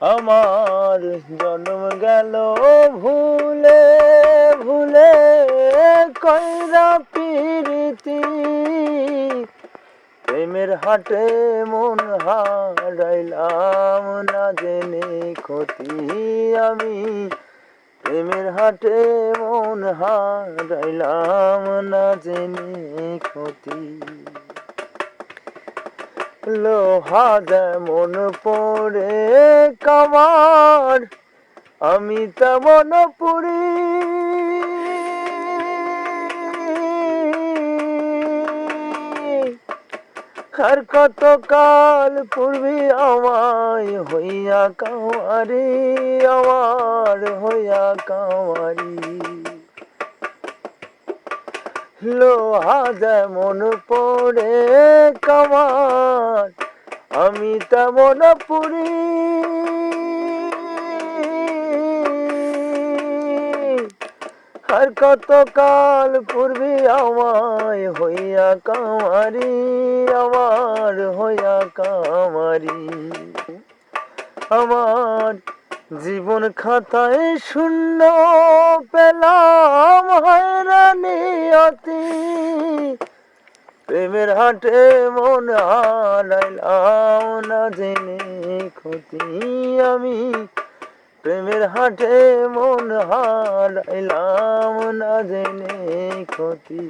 আমার জন্ম গেল ভুলে ভুলে কইরা পিরিতি। প্রেমের হাটে মন হারাইলাম না জেনে ক্ষতি আমি। প্রেমের হাটে মন হারাইলাম না জেনে ক্ষতি। লোহা যেমন পড়ে কামার আমি তেমন পুরি আর কত কাল পূর্বে আমায় হইয়া কামারি, আমার হইয়া কামারি। লোহা যেমন পড়ে কামার আমি তেমন পুরি। আর কত কাল পূর্বে আমায় হইয়া কামারি, আমার হইয়া কামারি। আমার জীবন খাতায় শূন্য পেলাম। প্রেমের হাটে মন হারাইলাম না জেনে ক্ষতি আমি। প্রেমের হাটে মন হারাইলাম না জেনে ক্ষতি।